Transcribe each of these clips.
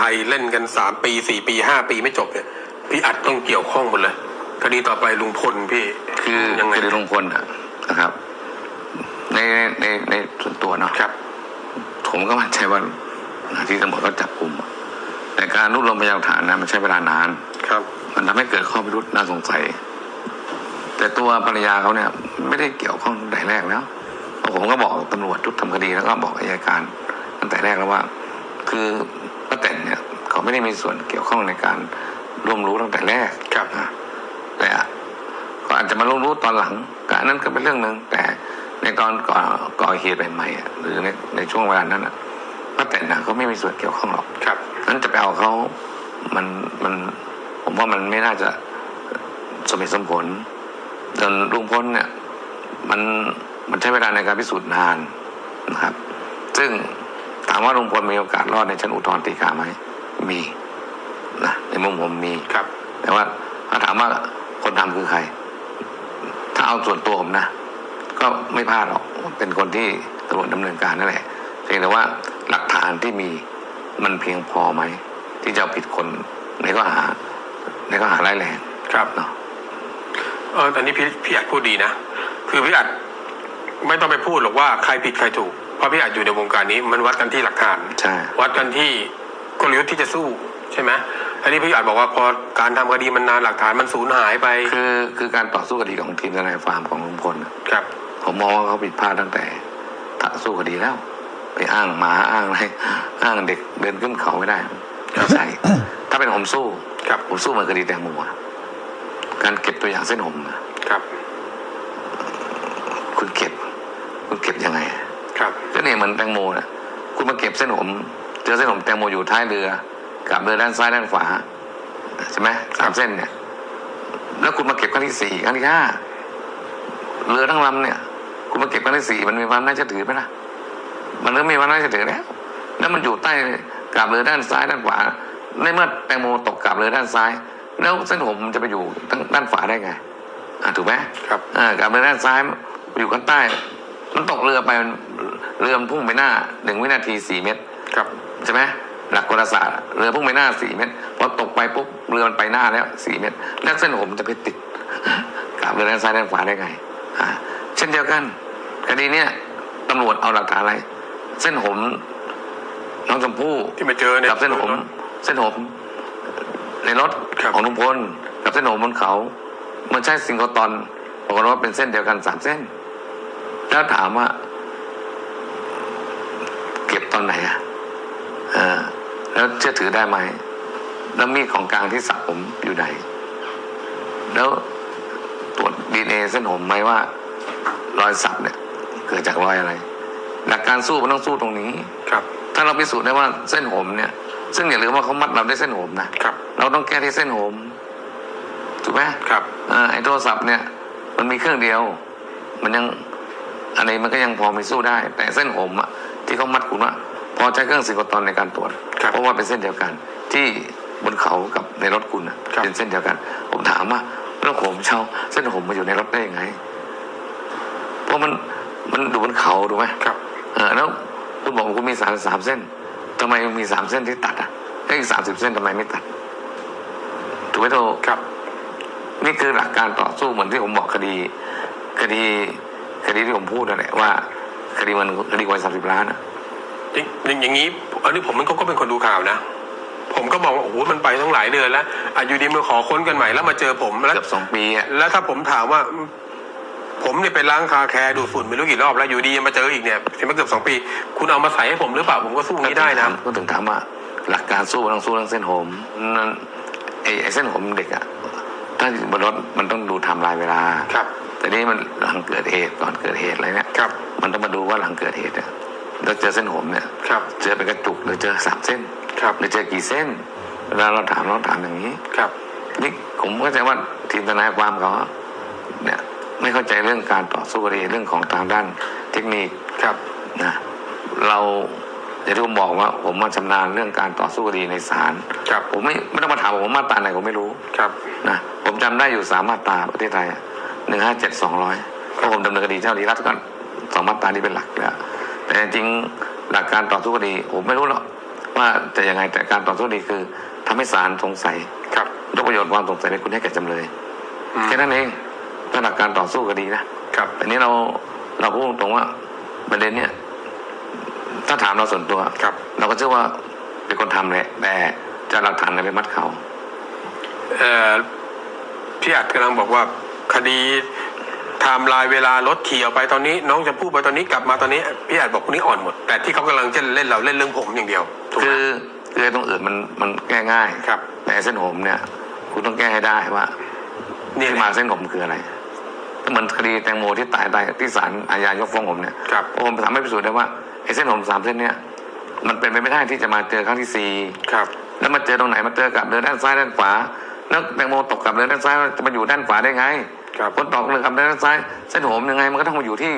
ใครเล่นกันสามปีสี่ปีห้าปีไม่จบเนี่ยพี่อัดต้องเกี่ยวข้องหมดเลยคดีต่อไปลุงพลพี่คือยังไงคือลุงพลน่ะนะครับ ในในในส่วนตัวเนาะครับ ผมก็มั่นใจว่าที่ตำรวจเขาจับกลุ่มอะแต่การรวบรวมพยานหลักฐานนะมันใช้เวลานานครับ มันทำให้เกิดข้อพิรุษน่าสงสัย แต่ตัวภรรยาเขาเนี่ย ไม่ได้เกี่ยวข้องตั้งแต่แรกแล้วเพราะผมก็บอกตำรวจชุดทำคดีแล้วก็บอกอายการตั้งแต่แรกแล้วว่า คือ ป้าแตนเนี่ยเขาไม่ได้มีส่วนเกี่ยวข้องในการร่วมรู้ตั้งแต่แรกครับนะแต่ก็อาจจะมาร่วมรู้ตอนหลังกอันนั้นก็เป็นเรื่องหนึ่งแต่ในตอนก่อก่อเหตุใหม่ๆอะหรือในในช่วงเวลานั้นอะป้าแตนนะเขาไม่มีส่วนเกี่ยวข้องหรอกครับนั้นจะไปเอาเขามันมันผมว่ามันไม่น่าจะสมเหตุสมผลจนลุงพ้นเนี่ย มันมันใช้เวลาในการพิสูจน์นานนะครับ ซึ่งถามว่าลุงพลมีโอกาสรอดในชั้นอุทธรณ์ฎีกาไหมมีนะในมุมผมมีครับ แต่ว่าถ้าถามว่าคนทำคือใคร ถ้าเอาส่วนตัวผมนะ ก็ไม่พลาดหรอกเป็นคนที่ตำรวจดำเนินการนั่นแหละเพียงแต่ว่าหลักฐานที่มีมันเพียงพอไหม ที่จะเอาผิดคนในข้อหาในข้อหาร้ายแรงครับเนาะเออตอนนี้พี่พี่อัดพูดดีนะ คือพี่อัดไม่ต้องไปพูดหรอกว่าใครผิดใครถูก เพราะพี่อัดอยู่ในวงการนี้มันวัดกันที่หลักฐาน ใช่ วัดกันที่กลยุทธ์ที่จะสู้ใช่ไหมอันนี้พี่อัดบอกว่าพอการทำคดีมันนานหลักฐานมันสูญหายไปคือคือการต่อสู้คดีของทีมทนายฟาร์มของลุงพลน่ะครับ ผมมองว่าเขาผิดพลาดตั้งแต่ต่อสู้คดีแล้ว ไปอ้างหมาอ้างอะไรอ้างเด็กเดินขึ้นเขาไม่ได้ไม่ใช่ ถ้าเป็นผมสู้ครับ ผมสู้มันคดีแตงโมอะการเก็บตัวอย่างเส้นผมอะครับ คุณเก็บ คุณเก็บยังไงอะครับ ก็เนี่ยเหมือนแตงโมนะคุณมาเก็บเส้นผมเจอเส้นผมแตงโมอยู่ท้ายเรือกับเรือด้านซ้ายด้านขวาใช่ไหมสามเส้นเนี่ย แล้วคุณมาเก็บครั้งที่สี่ครั้งที่ห้าเรือทั้งลำเนี่ย คุณมาเก็บครั้งที่สี่มันมีความน่าเชื่อถือไหมล่ะมันเริ่มมีความน่าเชื่อถือแล้วแล้วมันอยู่ใต้กับเรือด้านซ้ายด้านขวาในเมื่อแตงโมตกกับเรือด้านซ้าย แล้วเส้นผมมันจะไปอยู่ทางด้านขวาได้ไงอ่าถูกไหมครับอ่ากับเรือด้านซ้ายอยู่ข้างใต้ มันตกเรือไปมัน เรือมันพุ่งไปหน้าหนึ่งวินาทีสี่เมตรครับใช่ไหมหลักกลศาสตร์อะเรือพุ่งไปหน้าสี่เมตรพอตกไปปุ๊บเรือมันไปหน้าแล้วสี่เมตรแล้วเส้นผมจะไปติดกับเรือด้านซ้ายด้านขวาได้ไงอ่าเช่นเดียวกันคดีเนี้ยตำรวจเอาหลักฐานอะไร เส้นผมน้องชมพู่ที่มาเจอเนี่ยกับเส้นผมเส้นผมในรถครับของลุงพลกับเส้นผมบนเขา มันใช่ซิงโครตอนบอกฏว่าเป็นเส้นเดียวกันสามเส้น แล้วถามว่าเก็บต อนไหนอะเออแล้วเชื่อถือได้ไหม แล้วมีดของกลางที่สับผมอยู่ไหน แล้วตรวจดีเอเส้นผมไหมว่า รอยสับเนี่ย เกิดจากรอยอะไร หลักการสู้มันต้องสู้ตรงนี้ ครับ ถ้าเราพิสูจน์ได้ว่าเส้นผมเนี่ย ซึ่งอย่าลืมว่าเขามัดเราด้วยเส้นผมนะครับ เราต้องแก้ที่เส้นผมถูกไหมครับอ่าไอ้โทรศัพท์เนี่ย มันมีเครื่องเดียว มันยังอันนี้มันก็ยังพอมีสู้ได้ แต่เส้นผมอะที่เขามัดคุณว่าพ อใช้เครื่องซิงโครตอนในการตรวจครับเพราะว่าเป็นเส้นเดียวกัน ที่บนเขากับในรถคุณอะครับเป็นเส้นเดียวกัน ผมถามว่าแล้วผมเช่าเส้นผมมาอยู่ในรถได้ยังไง เพราะมันมันอยู่บนเขาถูกไหมครับเออแล้วคุณบอกว่าคุณมีสามสามเส้นทำไมมีสามเส้นที่ตัดอะแล้วอีกสามสิบเส้นทำไมไม่ตัดถูกไหมโทครับ นี่คือหลักการต่อสู้เหมือนที่ผมบอกคดี คดี คดีที่ผมพูดนั่นแหละว่า คดีมันคดีกว่าสามสิบล้านอะ อย่างอย่างนี้อันนี้ผมมันก็ก็เป็นคนดูข่าวนะ ผมก็มองว่าโอ้โหมันไปตั้งหลายเดือนแล้วอะอยู่ดีมาขอค้นกันใหม่แล้วมาเจอผมแล้วเกือบสองปีอะแล้วถ้าผมถามว่า ผมเนี่ยไปล้างคาแคร์ดูดฝุ่นไม่รู้กี่รอบแล้วอยู่ดีมาเจออีกเนี่ยเห็นมาเกือบสองปี คุณเอามาใส่ให้ผมหรือเปล่าผมก็สู้นี้ได้นะก็ถึงถามว่าหลักการสู้มันต้องสู้เรื่องเส้นผมนั่นไอ้ไอ้เส้นผมเด็กอะถ้าอยู่บนรถมันต้องดูไทำลายเวลา ครับ แต่นี่มันหลังเกิดเหตุก่อนเกิดเหตุอะไรเนี่ย ครับ มันต้องมาดูว่าหลังเกิดเหตุเนี่ย เราเจอเส้นผมเนี่ยครับเจอเป็นกระจุกหรือเจอสามเส้นครับหรือเจอกี่เส้นเวลาเราถามเราถามอย่างนี้ครับนี่ผมเข้าใจว่าทีมทนายความเขาเนี่ยไม่เข้าใจเรื่องการต่อสู้คดีเรื่องของทางด้านเทคนิคครับนะเราอย่างที่ผมบอกว่า ผมมาชำนาญเรื่องการต่อสู้คดีในศาลครับผมไม่ไม่ต้องมาถามผมว่ามาตราไหนผมไม่รู้ครับนะผมจำได้อยู่สามมาตราประเทศไทยหนึ่งห้าเจ็ดสองร้อยเพราะผมดำเนินคดีเจ้าหน้าที่รัฐก็สองมาตรานี้เป็นหลักแล้ว แต่จริงๆหลักการต่อสู้คดีผมไม่รู้หรอกว่าจะยังไงแต่การต่อสู้คดีคือทำให้ศาลสงสัยครับยกประโยชน์ความสงสัยในคุณให้แก่จำเลยอืมแค่นั้นเองถ้าหลักการต่อสู้คดีนะครับแต่นี้เราเราพูดตรงๆว่าประเด็นเนี้ยถ้าถามเราส่วนตัวครับ เราก็เชื่อว่าเป็นคนทำแหละแต่จะเอาหลักฐานอะไรไปมัดเขาเอ่อพี่อัดกำลังบอกว่าคดี ไทม์ไลน์เวลารถขี่ออกไปตอนนี้ น้องจะพูดไปตอนนี้กลับมาตอนนี้พี่อัดบอกพวกนี้อ่อนหมด แต่ที่เขากำลังจะเล่นเราเล่นเรื่องผมอย่างเดียวถูกไหม คือคือไอ้ตรงอื่นมันมันแก้ง่ายครับ แต่เส้นผมเนี่ย คุณต้องแก้ให้ได้ว่านี่ที่แหมาละเส้นผมคืออะไรเหมือนคดีแตงโมที่ตายตายที่ศาลอาญายกฟ้องผมเนี่ยครับเพราะผมสามารถพิสูจน์ได้ว่าไอ้เส้นผมสามเส้นเนี่ยมันเป็นไปไม่ได้ที่จะมาเจอครั้งที่สี่ครับ แล้วมาเจอตรงไหนมาเจอกับเดินด้านซ้ายด้านขวาแล้วแตงโมตกกับเดินด้านซ้ายจะมาอยู่ด้านขวาได้ไง ครับคนตกเรือกับเดินด้านซ้ายเส้นผมยังไงมันก็ต้องมาอยู่ที่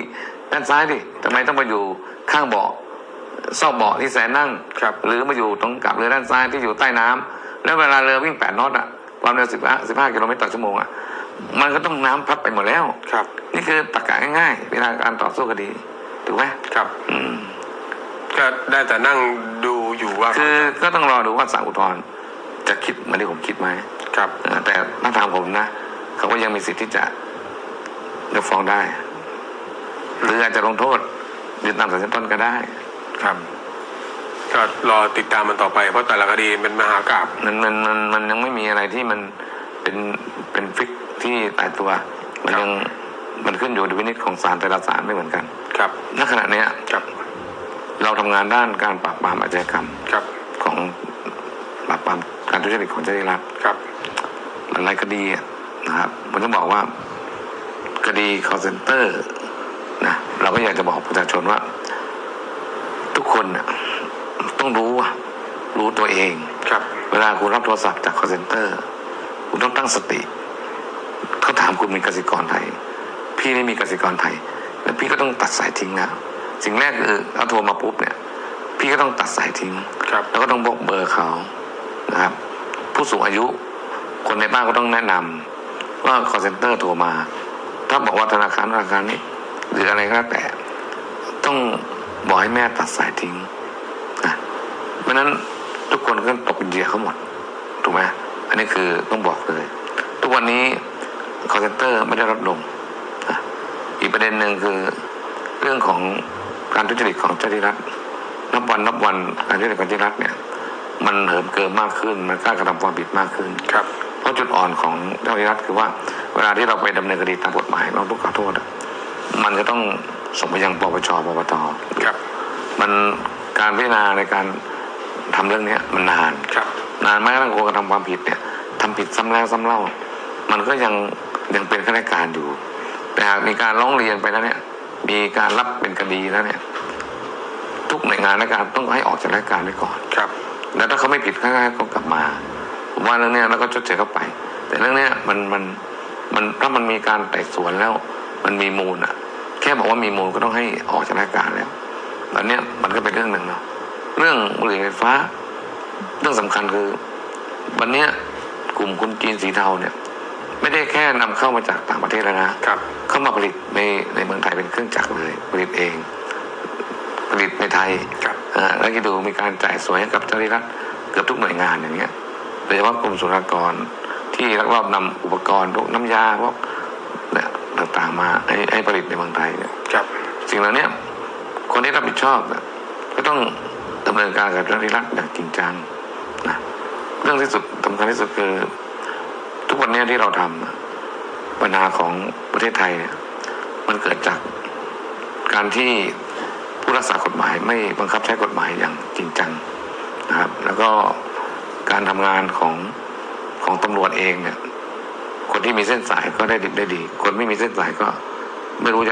ด้านซ้ายดิทำไมต้องมาอยู่ข้างเบาะซอกเบาะที่แสนนั่งครับหรือมาอยู่ตรงกับเรือด้านซ้ายที่อยู่ใต้น้ำแล้วเวลาเรือวิ่งแปดนอตอะความเร็วสิบห้าสิบห้ากิโลเมตรต่อชั่วโมงอะมันก็ต้องน้ำพัดไปหมดแล้วครับ นี่คือตรรกะง่ายๆเวลาการต่อสู้คดีถูกไหมครับอืมก็ได้แต่นั่งดูอยู่ว่า คือก็ต้องรอดูว่าศาลอุทธรณ์จะคิดเหมือนที่ผมคิดไหมครับเออแต่ถ้าทางผมนะ เขาก็ยังมีสิทธิ์ที่จะยกฟ้องได้ หรืออาจจะลงโทษยึดตามสารชั้นต้นก็ได้ครับก็รอติดตามมันต่อไป เพราะแต่ละคดีเป็นมหากราบมันมันมันมันยังไม่มีอะไรที่มันเป็นเป็นฟิกที่ตายตัว มันครับยังมันขึ้นอยู่ในวินิจของศาลแต่ละศาลไม่เหมือนกัน ครับณขณะเนี้ยครับเราทำงานด้านการปราบปรามอาชญากรรมครับของปราบปรามการทุจริตของเจ้าหน้าที่รัฐครับหลายๆคดีอะ นะครับผมต้องบอกว่าคดี call center นะเราก็อยากจะบอกประชาชนว่า ทุกคนน่ะต้องรู้ว่ารู้ตัวเองครับ เวลาคุณรับโทรศัพท์จาก call center คุณต้องตั้งสติเขาถามคุณมีกสิกรไทย พี่ไม่มีกสิกรไทย แล้วพี่ก็ต้องตัดสายทิ้งแล้วสิ่งแรกคือเอาโทรมาปุ๊บเนี่ย พี่ก็ต้องตัดสายทิ้งครับแล้วก็ต้องบอกเบอร์เขานะครับ ผู้สูงอายุคนในบ้านก็ต้องแนะนำ ว่า call center โทรมา ถ้าบอกว่าธนาคารธนาคารนี้ หรืออะไรก็แล้วแต่ ต้องบอกให้แม่ตัดสายทิ้งนะเพราะนั้นทุกคนก็ตกเป็นเหยื่อเขาหมด ถูกไหมอันนี้คือต้องบอกเลย ทุกวันนี้ call center ไม่ได้ลดลงนะอีกประเด็นหนึ่งคือเรื่องของการทุจริตของเจ้าหน้าที่รัฐนับวันนับวันการทุจริตของเจ้าหน้าที่รัฐเนี่ยมันเหิมเกิมมากขึ้น มันกล้ากระทำความผิดมากขึ้นครับ เพราะจุดอ่อนของเจ้าหน้าที่รัฐคือว่า เวลาที่เราไปดำเนินคดีตามกฎหมายเราต้องขอโทษอะมันจะต้องส่งไปยังปปชปปตครับ มันการพิจารณาในการทำเรื่องเนี้ยมันนานครับ นานแม้กระทั่งคนกระทำความผิดเนี่ยทำผิดซ้ำแล้วซ้ำเล่า มันก็ยังยังเป็นข้าราชการอยู่ แต่หากมีการร้องเรียนไปแล้วเนี่ย มีการรับเป็นคดีแล้วเนี่ย ทุกหน่วยงานราชการต้องให้ออกจากราชการไว้ก่อนครับ แล้วถ้าเขาไม่ผิดก็ให้เขากลับมา ผมว่าเรื่องเนี้ยเราก็ชดเชยเข้าไป แต่เรื่องเนี้ยมันมันมันถ้ามันมีการไต่สวนแล้ว มันมีมูลอะแค่บอกว่ามีมูลก็ต้องให้ออกจากราชการแล้วตอนเนี้ยมันก็เป็นเรื่องหนึ่งเนาะเรื่องบุหรี่ไฟฟ้า เรื่องสำคัญคือ วันเนี้ยกลุ่มคนจีนสีเทาเนี่ย ไม่ได้แค่นำเข้ามาจากต่างประเทศแล้วนะครับ เข้ามาผลิตในในเมืองไทยเป็นเครื่องจักรเลยผลิตเอง ผลิตในไทยครับอ่าแล้วก็ดูมีการจ่ายสวยให้กับเจ้าหน้าที่รัฐเกือบทุกหน่วยงานอย่างเงี้ย โดยเฉพาะกรมศุลกากร ที่ลักลอบนำอุปกรณ์พวกน้ำยาพวกเนี่ยต่างๆมาให้ให้ผลิตในเมืองไทยเนี่ยครับสิ่งเหล่านี้คนที่รับผิดชอบเนี่ยก็ต้องดำเนินการกับเจ้าหน้าที่รัฐอย่างจริงจังนะเรื่องที่สุดสำคัญที่สุดคือ ทุกวันเนี้ยที่เราทำอะปัญหาของประเทศไทยเนี่ยมันเกิดจากการที่ผู้รักษากฎหมายไม่บังคับใช้กฎหมายอย่างจริงจังนะครับ แล้วก็ การทำงานของของตำรวจเองเนี่ย คนที่มีเส้นสายก็ได้ดิบได้ดี คนไม่มีเส้นสายก็ไม่รู้จะ